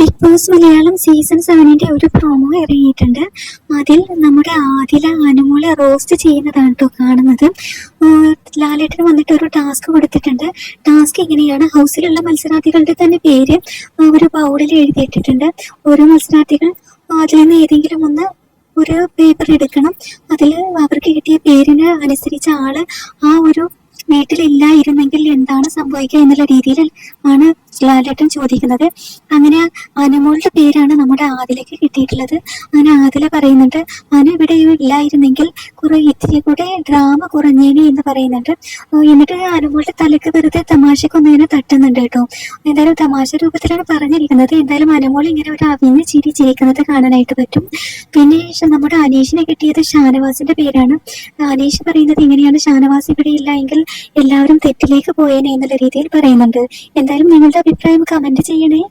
Big boss Malayalam season സെവനിന്റെ ഒരു promo ഇറങ്ങിയിട്ടുണ്ട്. അതിൽ നമ്മുടെ ആദില അനുമോളെ റോസ്റ്റ് ചെയ്യുന്നതാണ് കേട്ടോ കാണുന്നത്. ലാലേട്ടന് വന്നിട്ട് ഒരു ടാസ്ക് കൊടുത്തിട്ടുണ്ട്. ടാസ്ക് ഇങ്ങനെയാണ്. ഹൗസിലുള്ള മത്സരാർത്ഥികളുടെ തന്നെ പേര് ഒരു ബൗളിൽ എഴുതിയിട്ടിട്ടുണ്ട്. ഓരോ മത്സരാർത്ഥികൾ അതിൽ നിന്ന് ഏതെങ്കിലും ഒന്ന് ഒരു പേപ്പർ എടുക്കണം. അതിൽ അവർക്ക് കിട്ടിയ പേരിന് അനുസരിച്ച ആൾ ആ ഒരു വീട്ടിലില്ലായിരുന്നെങ്കിൽ എന്താണ് സംഭവിക്കുക എന്നുള്ള രീതിയിൽ ആണ് ലാലേട്ടൻ ചോദിക്കുന്നത്. അങ്ങനെ അനുമോളുടെ പേരാണ് നമ്മുടെ ആദിലേക്ക് കിട്ടിയിട്ടുള്ളത്. അങ്ങനെ ആദില പറയുന്നുണ്ട് അനു ഇവിടെ ഇല്ലായിരുന്നെങ്കിൽ കുറെ ഇത്തിരി കൂടെ ഡ്രാമ കുറഞ്ഞേനെ എന്ന് പറയുന്നുണ്ട്. എന്നിട്ട് അനുമോളുടെ തലക്ക് വെറുതെ തമാശക്കൊന്നിങ്ങനെ തട്ടുന്നുണ്ട് കേട്ടോ. എന്തായാലും തമാശ രൂപത്തിലാണ് പറഞ്ഞിരിക്കുന്നത്. എന്തായാലും അനമോൾ ഇങ്ങനെ ഒരു അവിഞ്ഞ് ചിരി ചിരിക്കുന്നത് കാണാനായിട്ട് പറ്റും. പിന്നെ നമ്മുടെ അനീഷിനെ കിട്ടിയത് ഷാനവാസിന്റെ പേരാണ്. അനീഷ് പറയുന്നത് ഇങ്ങനെയാണ് ഷാനവാസ് ഇവിടെ ഇല്ല എങ്കിൽ എല്ലാവരും തെറ്റിലേക്ക് പോയേനെ എന്നുള്ള രീതിയിൽ പറയുന്നുണ്ട്. എന്തായാലും നിങ്ങളുടെ അഭിപ്രായം കമന്റ് ചെയ്യണേ.